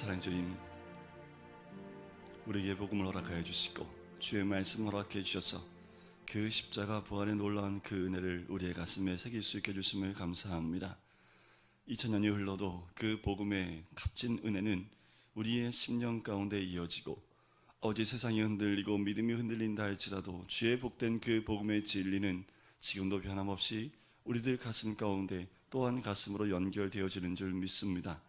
사랑의 주님, 우리에게 복음을 허락하여 주시고 주의 말씀 허락해 주셔서 그 십자가 부활의 놀라운 그 은혜를 우리의 가슴에 새길 수 있게 해주심을 감사합니다. 2000년이 흘러도 그 복음의 값진 은혜는 우리의 심령 가운데 이어지고 어제 세상이 흔들리고 믿음이 흔들린다 할지라도 주의 복된 그 복음의 진리는 지금도 변함없이 우리들 가슴 가운데 또한 가슴으로 연결되어지는 줄 믿습니다.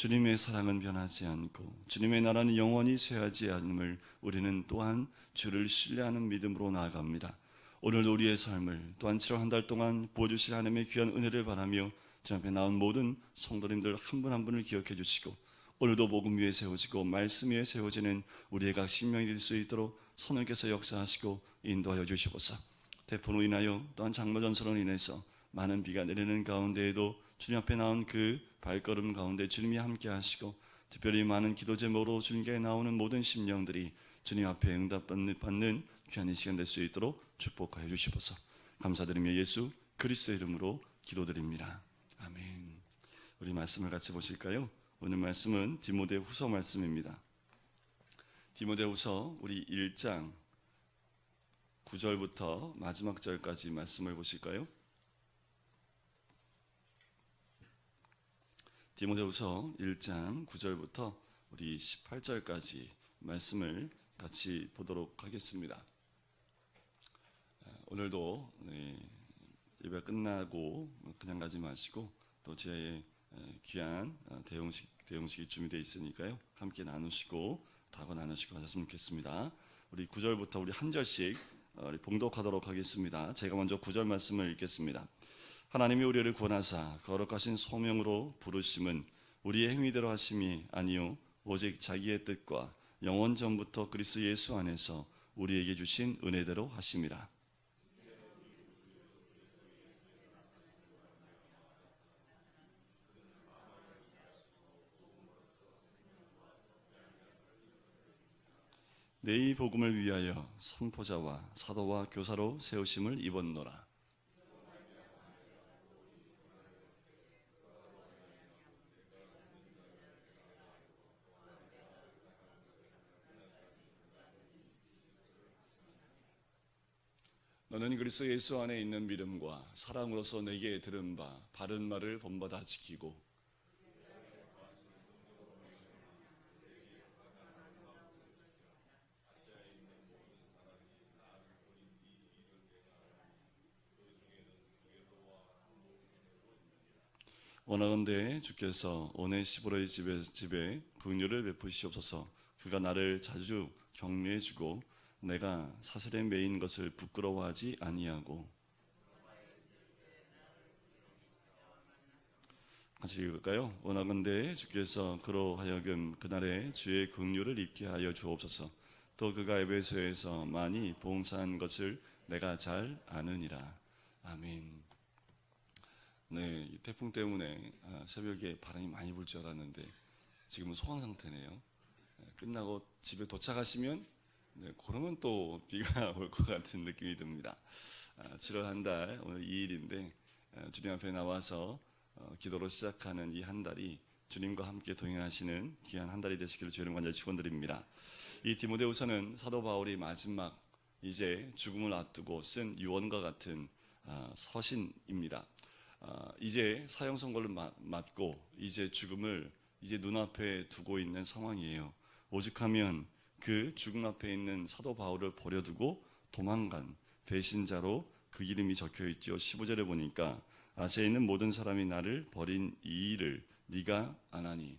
주님의 사랑은 변하지 않고 주님의 나라는 영원히 쇠하지 않음을 우리는 또한 주를 신뢰하는 믿음으로 나아갑니다. 오늘도 우리의 삶을 또한 7월 한 달 동안 부어주실 하나님의 귀한 은혜를 바라며 주 앞에 나온 모든 성도님들 한분한 분을 기억해 주시고 오늘도 복음 위에 세워지고 말씀 위에 세워지는 우리의 각 신명이 될 수 있도록 선언께서 역사하시고 인도하여 주시옵소서. 대포로 인하여 또한 장마전선으로 인해서 많은 비가 내리는 가운데에도 주님 앞에 나온 그 발걸음 가운데 주님이 함께 하시고 특별히 많은 기도 제목으로 주님께 나오는 모든 심령들이 주님 앞에 응답받는 귀한 이 시간 될 수 있도록 축복하여 주시옵소서. 감사드리며 예수 그리스도의 이름으로 기도드립니다. 아멘. 우리 말씀을 같이 보실까요? 오늘 말씀은 디모데 후서 말씀입니다. 디모데 후서 우리 1장 9절부터 마지막 절까지 말씀을 보실까요? 디모데후서 1장 9절부터 우리 18절까지 말씀을 같이 보도록 하겠습니다. 아, 오늘도 네, 예배 끝나고 그냥 가지 마시고 또 제 귀한 어, 대용식 대용식이 준비되어 있으니까요. 함께 나누시고 다고 나누시고 하셨으면 좋겠습니다. 우리 9절부터 우리 한 절씩 어, 봉독하도록 하겠습니다. 제가 먼저 9절 말씀을 읽겠습니다. 하나님이 우리를 구원하사 거룩하신 소명으로 부르심은 우리의 행위대로 하심이 아니요 오직 자기의 뜻과 영원 전부터 그리스도 예수 안에서 우리에게 주신 은혜대로 하심이라. 내 이 복음을 위하여 선포자와 사도와 교사로 세우심을 입었노라. 너는 그리스도 예수 안에 있는 믿음과 사랑으로서 내게 들은 바 바른 말을 본받아 지키고 원하건대 주께서 오네시보로의 집에 집에 긍휼을 베푸시옵소서. 그가 나를 자주 격려해주고 내가 사슬에 매인 것을 부끄러워하지 아니하고 같이 읽을까요? 원하건대 주께서 그로 하여금 그날에 주의 긍휼을 입게 하여 주옵소서. 또 그가 에베소에서 많이 봉사한 것을 내가 잘 아느니라. 아멘. 네, 이 태풍 때문에 아, 새벽에 바람이 많이 불 줄 알았는데 지금은 소강 상태네요. 네, 끝나고 집에 도착하시면 네, 그러면 또 비가 올 것 같은 느낌이 듭니다. 아, 7월 한 달 오늘 2일인데 아, 주님 앞에 나와서 어, 기도로 시작하는 이 한 달이 주님과 함께 동행하시는 귀한 한 달이 되시기를 주님 간절히 축원드립니다. 이 디모데후서는 사도 바울이 마지막 이제 죽음을 앞두고 쓴 유언과 같은 아, 서신입니다. 아, 이제 사형 선고를 맞고 이제 죽음을 이제 눈앞에 두고 있는 상황이에요. 오죽하면 그 죽음 앞에 있는 사도 바울을 버려두고 도망간 배신자로 그 이름이 적혀 있죠. 15절에 보니까 아시아에 있는 모든 사람이 나를 버린 이 일을 네가 안 하니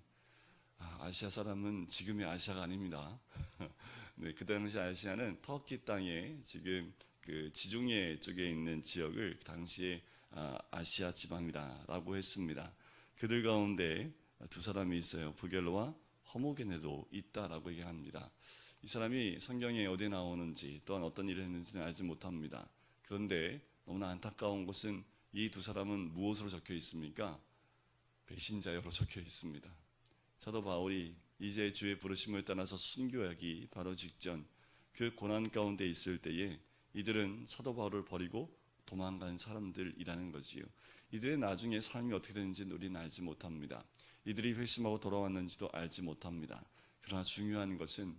아, 아시아 사람은 지금의 아시아가 아닙니다. 네, 그 당시 아시아는 터키 땅에 지금 그 지중해 쪽에 있는 지역을 그 당시에 아, 아시아 지방이라고 했습니다. 그들 가운데 두 사람이 있어요. 부겔로와 허모게네도 있다라고 얘기합니다. 이 사람이 성경에 어디에 나오는지 또한 어떤 일을 했는지는 알지 못합니다. 그런데 너무나 안타까운 것은 이 두 사람은 무엇으로 적혀 있습니까? 배신자여로 적혀 있습니다. 사도 바울이 이제 주의 부르심을 떠나서 순교하기 바로 직전 그 고난 가운데 있을 때에 이들은 사도 바울을 버리고 도망간 사람들이라는 거지요. 이들의 나중에 삶이 어떻게 되는지는 우리는 알지 못합니다. 이들이 회심하고 돌아왔는지도 알지 못합니다. 그러나 중요한 것은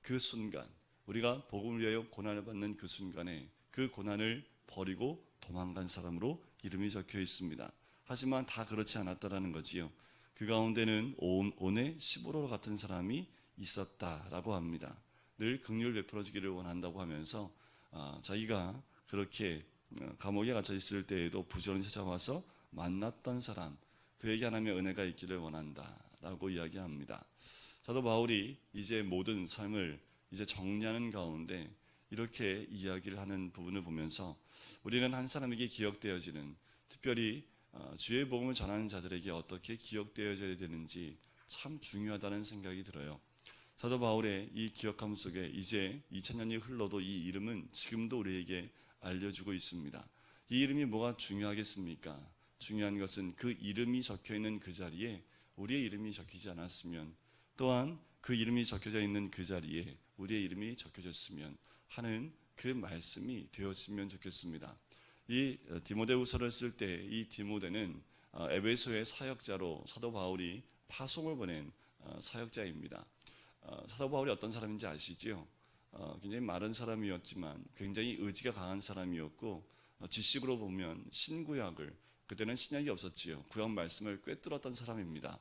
그 순간 우리가 복음을 위하여 고난을 받는 그 순간에 그 고난을 버리고 도망간 사람으로 이름이 적혀 있습니다. 하지만 다 그렇지 않았다라는 거지요. 그 가운데는 온- 온의 15로 같은 사람이 있었다라고 합니다. 늘 긍휼 베풀어 주기를 원한다고 하면서 아, 자기가 그렇게 어, 감옥에 갇혀 있을 때에도 부지런히 찾아와서 만났던 사람 그에게 하나님의 은혜가 있기를 원한다라고 이야기합니다. 사도 바울이 이제 모든 삶을 이제 정리하는 가운데 이렇게 이야기를 하는 부분을 보면서 우리는 한 사람에게 기억되어지는 특별히 어, 주의 복음을 전하는 자들에게 어떻게 기억되어져야 되는지 참 중요하다는 생각이 들어요. 사도 바울의 이 기억함 속에 이제 2000년이 흘러도 이 이름은 지금도 우리에게 알려주고 있습니다. 이 이름이 뭐가 중요하겠습니까? 중요한 것은 그 이름이 적혀 있는 그 자리에 우리의 이름이 적히지 않았으면 또한 그 이름이 적혀져 있는 그 자리에 우리의 이름이 적혀졌으면 하는 그 말씀이 되었으면 좋겠습니다. 이 디모데후서를 쓸 때 이 디모데는 어, 에베소의 사역자로 사도 바울이 파송을 보낸 어, 사역자입니다. 어, 사도 바울이 어떤 사람인지 아시지요? 어, 굉장히 마른 사람이었지만 굉장히 의지가 강한 사람이었고 어, 지식으로 보면 신구약을 그때는 신약이 없었지요. 구약 말씀을 꿰뚫었던 사람입니다.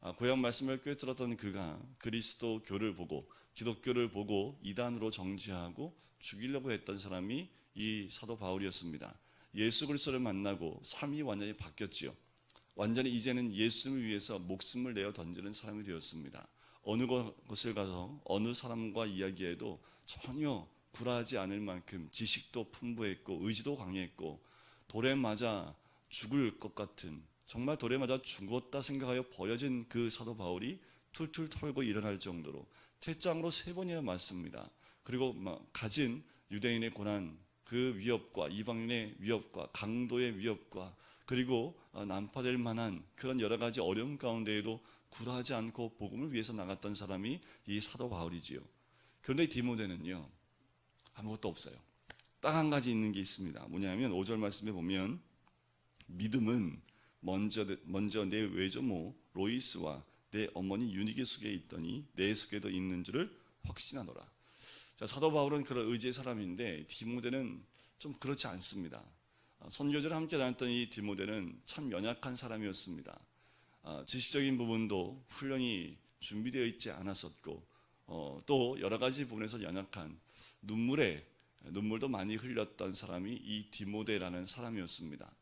아, 구약 말씀을 꿰뚫었던 그가 그리스도 교를 보고 기독교를 보고 이단으로 정지하고 죽이려고 했던 사람이 이 사도 바울이었습니다. 예수 그리스도를 만나고 삶이 완전히 바뀌었지요. 완전히 이제는 예수를 위해서 목숨을 내어 던지는 사람이 되었습니다. 어느 곳을 가서 어느 사람과 이야기해도 전혀 굴하지 않을 만큼 지식도 풍부했고 의지도 강했고 돌에 맞아 죽을 것 같은 정말 돌에 맞아 죽었다 생각하여 버려진 그 사도 바울이 툴툴 털고 일어날 정도로 태장으로 세 번이나 맞습니다. 그리고 막 가진 유대인의 고난 그 위협과 이방인의 위협과 강도의 위협과 그리고 어, 난파될 만한 그런 여러 가지 어려움 가운데에도 굴하지 않고 복음을 위해서 나갔던 사람이 이 사도 바울이지요. 그런데 디모데는요 아무것도 없어요. 딱 한 가지 있는 게 있습니다. 뭐냐면 5절 말씀에 보면 믿음은 먼저 먼저 내 외조모 로이스와 내 어머니 유니게 속에 있더니 내 속에도 있는 줄을 확신하노라. 자, 사도 바울은 그런 의지의 사람인데 디모데는 좀 그렇지 않습니다. 아, 선교제를 함께 다녔던 이 디모데는 참 연약한 사람이었습니다. 아, 지식적인 부분도 훈련이 준비되어 있지 않았었고 어, 또 여러 가지 부분에서 연약한 눈물에 눈물도 많이 흘렸던 사람이 이 디모데라는 사람이었습니다.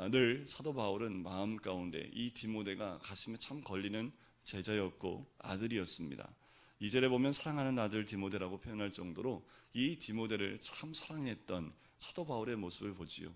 아, 늘 사도 바울은 마음 가운데 이 디모데가 가슴에 참 걸리는 제자였고 아들이었습니다. 이 절에 보면 사랑하는 아들 디모데라고 표현할 정도로 이 디모데를 참 사랑했던 사도 바울의 모습을 보지요.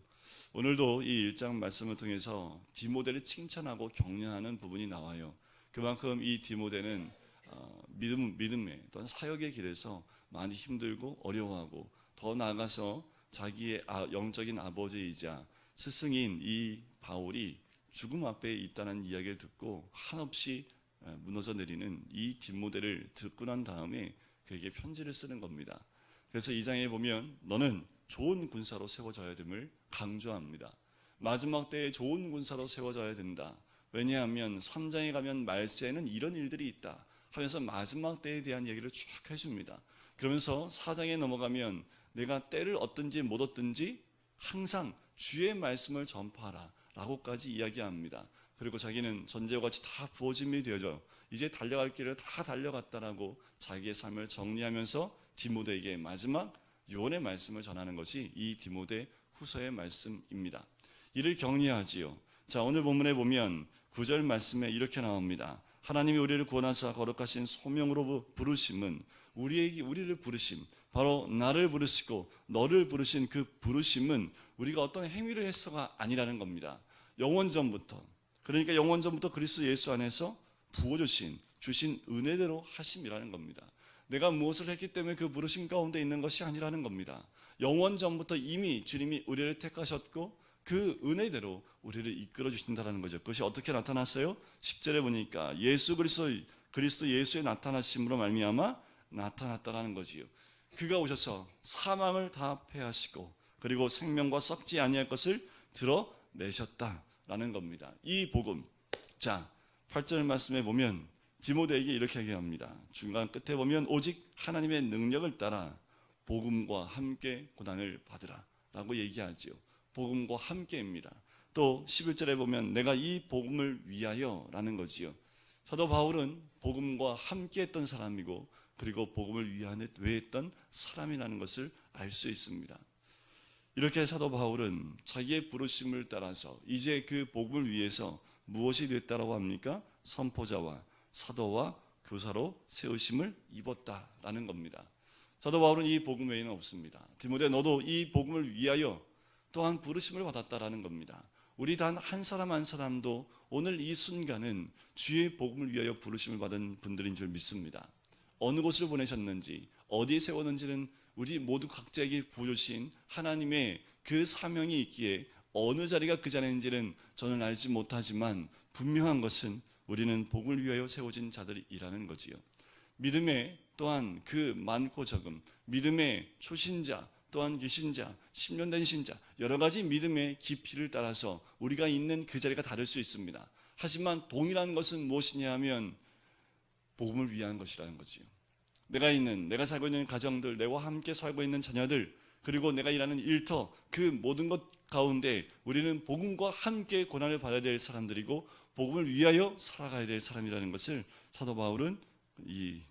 오늘도 이 1장 말씀을 통해서 디모데를 칭찬하고 격려하는 부분이 나와요. 그만큼 이 디모데는 어, 믿음, 믿음의 또한 사역의 길에서 많이 힘들고 어려워하고 더 나아가서 자기의 아- 영적인 아버지이자 스승인 이 바울이 죽음 앞에 있다는 이야기를 듣고 한없이 에, 무너져 내리는 이 뒷모델을 듣고 난 다음에 그에게 편지를 쓰는 겁니다. 그래서 이 장에 보면 너는 좋은 군사로 세워져야 됨을 강조합니다. 마지막 때에 좋은 군사로 세워져야 된다. 왜냐하면 3장에 가면 말세에는 이런 일들이 있다. 하면서 마지막 때에 대한 얘기를 쭉 해줍니다. 그러면서 4장에 넘어가면 내가 때를 얻든지 못 얻든지 항상 주의 말씀을 전파하라. 라고까지 이야기합니다. 그리고 자기는 전제와 같이 다 부어짐이 되어져 이제 달려갈 길을 다 달려갔다라고 자기의 삶을 정리하면서 디모데에게 마지막 유언의 말씀을 전하는 것이 이 디모데 후서의 말씀입니다. 이를 격려하지요. 자, 오늘 본문에 보면 구절 말씀에 이렇게 나옵니다. 하나님이 우리를 구원하사 거룩하신 소명으로 부르심은 우리에게 우리를 부르심 바로 나를 부르시고 너를 부르신 그 부르심은 우리가 어떤 행위를 해서가 아니라는 겁니다. 영원 전부터 그러니까 영원 전부터 그리스도 예수 안에서 부어 주신 주신 은혜대로 하심이라는 겁니다. 내가 무엇을 했기 때문에 그 부르심 가운데 있는 것이 아니라는 겁니다. 영원 전부터 이미 주님이 우리를 택하셨고 그 은혜대로 우리를 이끌어 주신다라는 거죠. 그것이 어떻게 나타났어요? 10절에 보니까 예수 그리스도 그리스도 예수의 나타나심으로 말미암아 나타났다라는 거지요. 그가 오셔서 사망을 다 패하시고 그리고 생명과 썩지 아니할 것을 드러내셨다라는 겁니다. 이 복음. 자, 8절 말씀에 보면 디모데에게 이렇게 얘기합니다. 중간 끝에 보면 오직 하나님의 능력을 따라 복음과 함께 고난을 받으라라고 얘기하지요. 복음과 함께입니다. 또 11절에 보면 내가 이 복음을 위하여라는 거지요. 사도 바울은 복음과 함께 했던 사람이고 그리고 복음을 위하였던 사람이라는 것을 알 수 있습니다. 이렇게 사도 바울은 자기의 부르심을 따라서 이제 그 복음을 위해서 무엇이 됐다라고 합니까? 선포자와 사도와 교사로 세우심을 입었다라는 겁니다. 사도 바울은 이 복음 외에는 없습니다. 디모데 너도 이 복음을 위하여 또한 부르심을 받았다라는 겁니다. 우리 단 한 사람 한 사람도 오늘 이 순간은 주의 복음을 위하여 부르심을 받은 분들인 줄 믿습니다. 어느 곳을 보내셨는지 어디에 세웠는지는 우리 모두 각자에게 부여주신 하나님의 그 사명이 있기에 어느 자리가 그 자리인지는 저는 알지 못하지만 분명한 것은 우리는 복을 위하여 세워진 자들이라는 거지요. 믿음의 또한 그 많고 적음, 믿음의 초신자, 또한 기신자, 10년 된 신자, 여러 가지 믿음의 깊이를 따라서 우리가 있는 그 자리가 다를 수 있습니다. 하지만 동일한 것은 무엇이냐 하면 복음을 위한 것이라는 거지요. 내가 있는, 내가 살고 있는 가정들, 내와 함께 살고 있는 자녀들, 그리고 내가 일하는 일터, 그 모든 것 가운데 우리는 복음과 함께 고난을 받아야 될 사람들이고 복음을 위하여 살아가야 될 사람이라는 것을 사도 바울은 이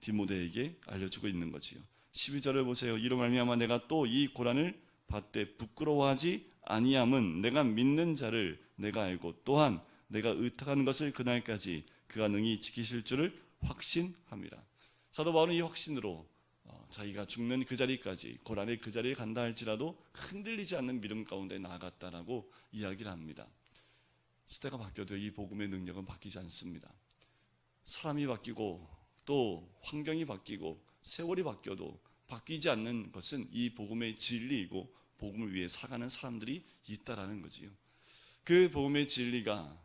디모데에게 알려주고 있는 거지요. 12절을 보세요. 이로 말미암아 내가 또 이 고난을 받되 부끄러워하지 아니함은 내가 믿는 자를 내가 알고 또한 내가 의탁한 것을 그날까지 그가 능히 지키실 줄을 확신함이라. 사도 바울은 이 확신으로 어, 자기가 죽는 그 자리까지 고난의 그 자리에 간다 할지라도 흔들리지 않는 믿음 가운데 나아갔다라고 이야기를 합니다. 시대가 바뀌어도 이 복음의 능력은 바뀌지 않습니다. 사람이 바뀌고 또 환경이 바뀌고 세월이 바뀌어도 바뀌지 않는 것은 이 복음의 진리이고 복음을 위해 살아가는 사람들이 있다라는 거지요. 그 복음의 진리가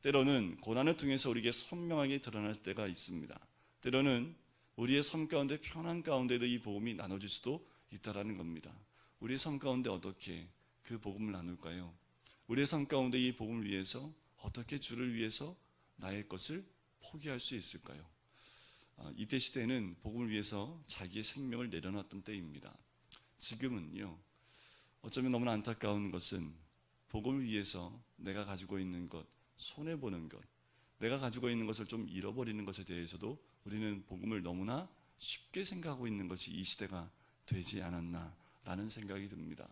때로는 고난을 통해서 우리에게 선명하게 드러날 때가 있습니다. 때로는 우리의 삶 가운데 편한 가운데도 이 복음이 나눠질 수도 있다라는 겁니다. 우리의 삶 가운데 어떻게 그 복음을 나눌까요? 우리의 삶 가운데 이 복음을 위해서 어떻게 주를 위해서 나의 것을 포기할 수 있을까요? 아, 이때 시대는 복음을 위해서 자기의 생명을 내려놨던 때입니다. 지금은요. 어쩌면 너무나 안타까운 것은 복음을 위해서 내가 가지고 있는 것, 손해 보는 것, 내가 가지고 있는 것을 좀 잃어버리는 것에 대해서도 우리는 복음을 너무나 쉽게 생각하고 있는 것이 이 시대가 되지 않았나라는 생각이 듭니다.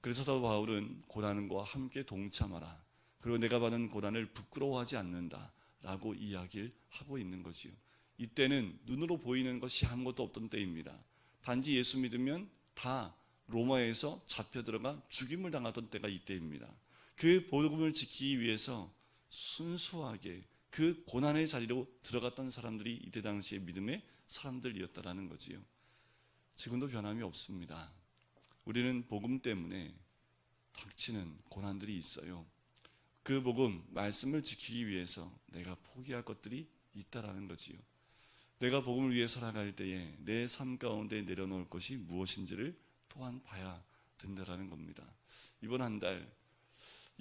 그래서 사도 바울은 고난과 함께 동참하라. 그리고 내가 받은 고난을 부끄러워하지 않는다 라고 이야기를 하고 있는 거지요. 이때는 눈으로 보이는 것이 아무것도 없던 때입니다. 단지 예수 믿으면 다 로마에서 잡혀 들어가 죽임을 당하던 때가 이때입니다. 그 복음을 지키기 위해서 순수하게 그 고난의 자리로 들어갔던 사람들이 이때 당시의 믿음의 사람들이었다라는 거지요. 지금도 변함이 없습니다. 우리는 복음 때문에 닥치는 고난들이 있어요. 그 복음 말씀을 지키기 위해서 내가 포기할 것들이 있다라는 거지요. 내가 복음을 위해 살아갈 때에 내 삶 가운데 내려놓을 것이 무엇인지를 또한 봐야 된다라는 겁니다. 이번 한 달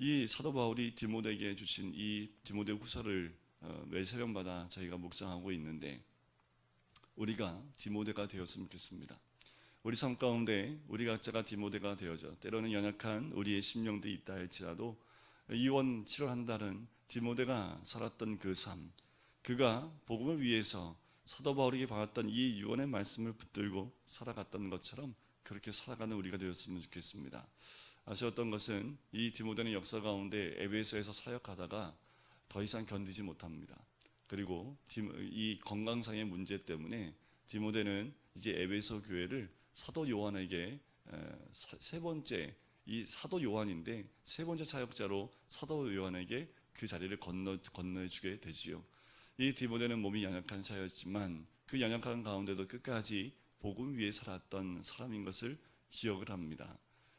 이 사도 바울이 디모데에게 주신 이 디모데 후서를 어, 매 새벽마다 저희가 묵상하고 있는데 우리가 디모데가 되었으면 좋겠습니다. 우리 삶 가운데 우리 각자가 디모데가 되어져 때로는 연약한 우리의 심령도 있다 할지라도 이원 7월 한 달은 디모데가 살았던 그 삶, 그가 복음을 위해서 사도 바울에게 받았던 이 유언의 말씀을 붙들고 살아갔던 것처럼 그렇게 살아가는 우리가 되었으면 좋겠습니다. 아쉬웠던 것은 이 디모데는 역사 가운데 에베소에서 사역하다가 더 이상 견디지 못합니다. 그리고 이 건강상의 문제 때문에 디모데는 이제 에베소 교회를 사도 요한에게 세 번째 이 사도 요한인데 세 번째 사역자로 사도 요한에게 그 자리를 건너 건너주게 되지요. 이 디모데는 몸이 연약한 사였지만 그 연약한 가운데도 끝까지 복음 위에 살았던 사람인 것을 기억을 합니다.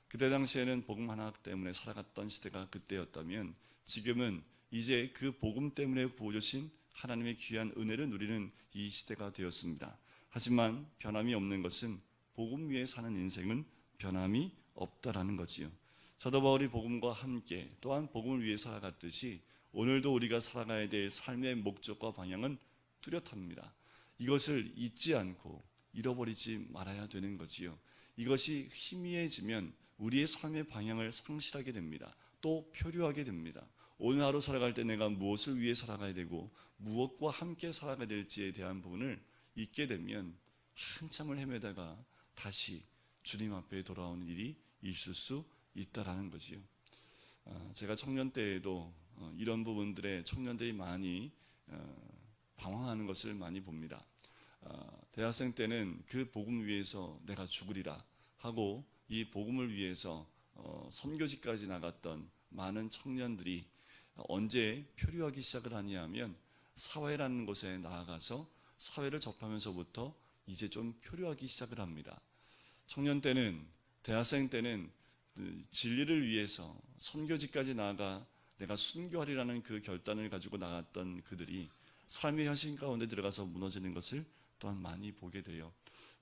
그때 당시에는 복음 하나 때문에 살아갔던 시대가 그때였다면 지금은 이제 그 복음 때문에 부어주신 하나님의 귀한 은혜를 누리는 이 시대가 되었습니다. 하지만 변함이 없는 것은 복음 위에 사는 인생은 변함이 없다라는 거지요. 사도 바울이 복음과 함께 또한 복음을 위해 살아갔듯이 오늘도 우리가 살아가야 될 삶의 목적과 방향은 뚜렷합니다. 이것을 잊지 않고 잃어버리지 말아야 되는 거지요. 이것이 희미해지면 우리의 삶의 방향을 상실하게 됩니다. 또 표류하게 됩니다. 오늘 하루 살아갈 때 내가 무엇을 위해 살아가야 되고 무엇과 함께 살아가야 될지에 대한 부분을 잊게 되면 한참을 헤매다가 다시 주님 앞에 돌아오는 일이 있을 수 있다라는 거지요. 아, 제가 청년 때에도 어, 이런 부분들에 청년들이 많이 어, 방황하는 것을 많이 봅니다. 아, 대학생 때는 그 복음 위해서 내가 죽으리라 하고 이 복음을 위해서 어, 선교지까지 나갔던 많은 청년들이 언제 표류하기 시작을 하냐면 사회라는 곳에 나아가서 사회를 접하면서부터 이제 좀 표류하기 시작을 합니다. 청년 때는 대학생 때는 그 진리를 위해서 선교지까지 나아가 내가 순교하리라는 그 결단을 가지고 나갔던 그들이 삶의 현실 가운데 들어가서 무너지는 것을 또한 많이 보게 돼요.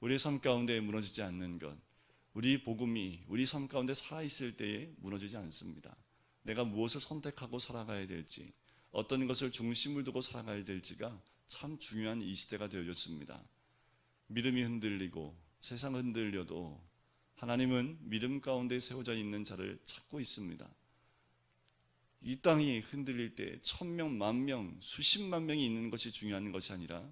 우리의 삶 가운데 무너지지 않는 것, 우리 복음이 우리 삶 가운데 살아 있을 때에 무너지지 않습니다. 내가 무엇을 선택하고 살아가야 될지, 어떤 것을 중심을 두고 살아가야 될지가 참 중요한 이 시대가 되어졌습니다. 믿음이 흔들리고 세상 흔들려도 하나님은 믿음 가운데 세워져 있는 자를 찾고 있습니다. 이 땅이 흔들릴 때 천명, 만명, 수십만 명이 있는 것이 중요한 것이 아니라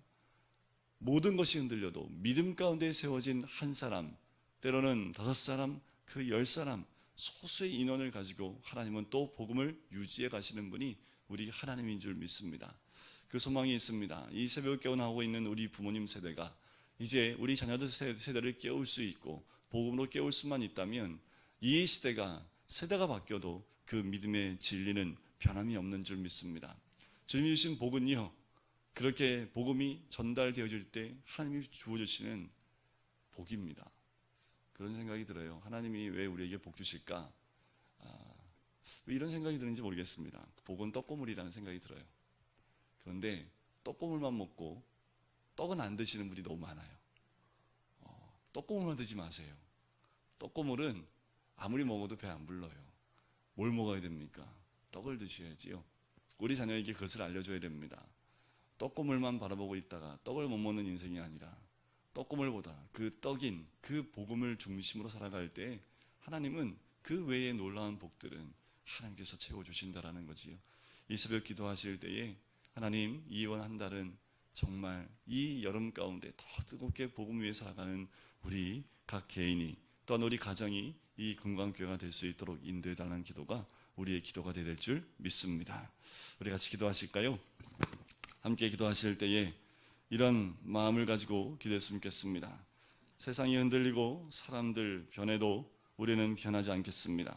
모든 것이 흔들려도 믿음 가운데 세워진 한 사람, 때로는 다섯 사람, 그 열 사람, 소수의 인원을 가지고 하나님은 또 복음을 유지해 가시는 분이 우리 하나님인 줄 믿습니다. 그 소망이 있습니다. 이 새벽 깨어 나오고 있는 우리 부모님 세대가 이제 우리 자녀들 세대를 깨울 수 있고 복음으로 깨울 수만 있다면 이 시대가 세대가 바뀌어도 그 믿음의 진리는 변함이 없는 줄 믿습니다. 주님이 주신 복은요. 그렇게 복음이 전달되어질 때 하나님이 주어 주시는 복입니다. 그런 생각이 들어요. 하나님이 왜 우리에게 복 주실까? 아, 왜 이런 생각이 드는지 모르겠습니다. 복은 떡고물이라는 생각이 들어요. 그런데 떡고물만 먹고 떡은 안 드시는 분이 너무 많아요. 어, 떡고물만 드지 마세요. 떡고물은 아무리 먹어도 배 안 불러요. 뭘 먹어야 됩니까? 떡을 드셔야지요. 우리 자녀에게 그것을 알려줘야 됩니다. 떡고물만 바라보고 있다가 떡을 못 먹는 인생이 아니라 떡고물보다 그 떡인 그 복음을 중심으로 살아갈 때 하나님은 그 외의 놀라운 복들은 하나님께서 채워주신다라는 거지요. 이 새벽 기도하실 때에 하나님 이번 한 달은 정말 이 여름 가운데 더 뜨겁게 복음 위에 살아가는 우리 각 개인이 또한 우리 가정이 이 금강교회가 될 수 있도록 인도해 달라는 기도가 우리의 기도가 될줄 믿습니다. 우리 같이 기도하실까요? 함께 기도하실 때에 이런 마음을 가지고 기도했으면 좋겠습니다. 세상이 흔들리고 사람들 변해도 우리는 변하지 않겠습니다.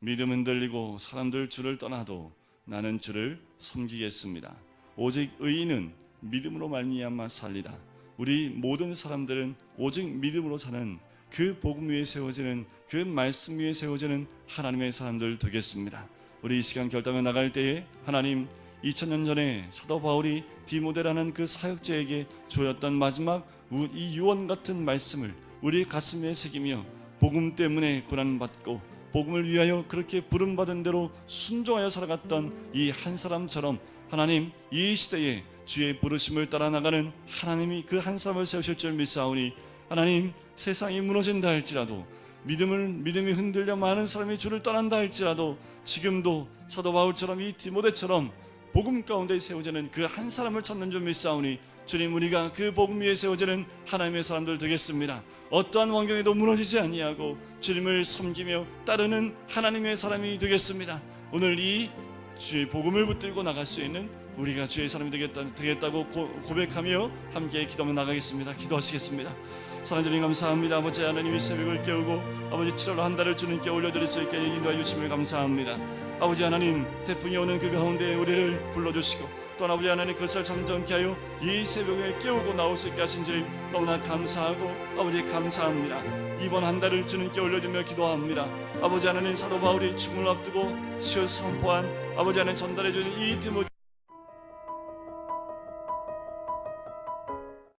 믿음 흔들리고 사람들 주를 떠나도 나는 주를 섬기겠습니다. 오직 의인은 믿음으로 말미암아 살리라. 우리 모든 사람들은 오직 믿음으로 사는 그 복음 위에 세워지는 그 말씀 위에 세워지는 하나님의 사람들 되겠습니다. 우리 이 시간 결단을 나갈 때에 하나님 2000년 전에 사도 바울이 디모데라는 그 사역자에게 주었던 마지막 이 유언 같은 말씀을 우리 가슴에 새기며 복음 때문에 고난받고 복음을 위하여 그렇게 부름받은 대로 순종하여 살아갔던 이 한 사람처럼 하나님 이 시대에 주의 부르심을 따라 나가는 하나님이 그 한 사람을 세우실 줄 믿사오니 하나님 세상이 무너진다 할지라도 믿음을 믿음이 흔들려 많은 사람이 주를 떠난다 할지라도 지금도 사도 바울처럼 이 디모데처럼 복음 가운데 세워지는 그 한 사람을 찾는 줄 믿사오니 주님 우리가 그 복음 위에 세워지는 하나님의 사람들 되겠습니다. 어떠한 환경에도 무너지지 아니하고 주님을 섬기며 따르는 하나님의 사람이 되겠습니다. 오늘 이 주의 복음을 붙들고 나갈 수 있는 우리가 주의 사람이 되겠다, 되겠다고 고, 고백하며 함께 기도하며 나가겠습니다. 기도하시겠습니다. 사랑하는 주님 감사합니다. 아버지 하나님이 새벽을 깨우고 아버지 7월 한 달을 주님께 올려드릴 수 있게 인도해 주심을 감사합니다. 아버지 하나님 태풍이 오는 그 가운데 우리를 불러주시고 또한 아버지 하나님 그것을 잠잠케 하여 이 새벽에 깨우고 나올 수 있게 하신 주님 너무나 감사하고 아버지 감사합니다. 이번 한 달을 주님께 올려주며 기도합니다. 아버지 하나님 사도 바울이 죽음을 앞두고 시어 선포한 아버지 하나님 전달해 주는 이 디모데